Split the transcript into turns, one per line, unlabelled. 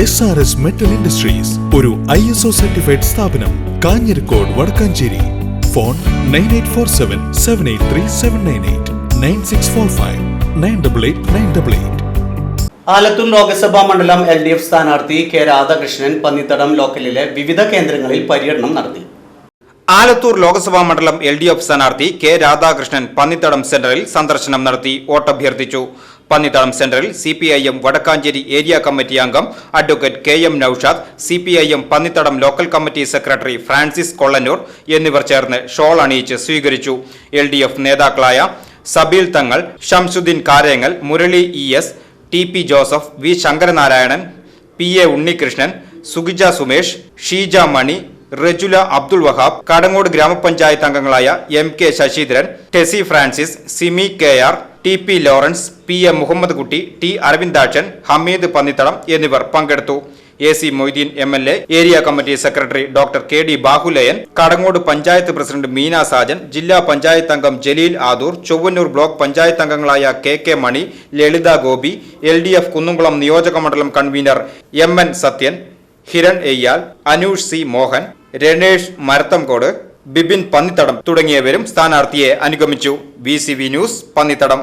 S R S metal industries ഒരു I S O certified സ്ഥാപനം Kanjirakode Wadakkanchery. Phone nine eight four seven seven eight three seven nine eight nine six four five nine double eight nine double eight
Alathur Lok Sabha മണ്ഡലം L D F സ്ഥാനാർത്ഥി K Radhakrishnan Pannithadam ലോക്കലിലെ വിവിധ കേന്ദ്രങ്ങളിൽ പര്യടനം നടത്തി.
ആലത്തൂർ ലോക്സഭാ മണ്ഡലം L D F സ്ഥാനാർത്ഥി K Radhakrishnan Pannithadam സെന്ററിൽ സന്ദർശനം നടത്തി വോട്ടഭ്യർത്ഥിച്ചു. പന്നിത്തടം സെന്ററിൽ C P I M Wadakkanchery area committee അംഗം advocate K M Noushad C P I M Pannithadam local committee secretary Francis Kollannur എന്നിവർ ചേർന്ന് ഷോൾ അണിയിച്ച് സ്വീകരിച്ചു. എൽ ഡി എഫ് നേതാക്കളായ Sabeel Thangal Shamsuddin Karengal Murali E S T P Joseph V Sankaranarayanan P A Unnikrishnan സുഗിജ Sumesh Sheeja Mani Rajula Abdul Wahab Kadangode ഗ്രാമപഞ്ചായത്ത് അംഗങ്ങളായ M K Sasheendran Tessy Francis Simi K R T P Lawrence P M Muhammad Kutty T Aravindakshan Hameed Pannithadam എന്നിവർ പങ്കെടുത്തു. A C Moideen M L A area committee secretary doctor K D Bahulayan Kadangode panchayat president Meena Sajan ജില്ലാ പഞ്ചായത്ത് അംഗം Jaleel Adoor Chowwannur block panchayat അംഗങ്ങളായ K K Mani Lalitha Gopi L D F Kunnamkulam നിയോജക മണ്ഡലം convener M N Sathyan Hiran Eyyal Anoosh C Mohan Ranesh Marathamcode Bibin Pannithadam തുടങ്ങിയവരും സ്ഥാനാർത്ഥിയെ അനുഗമിച്ചു. B news Pannithadam.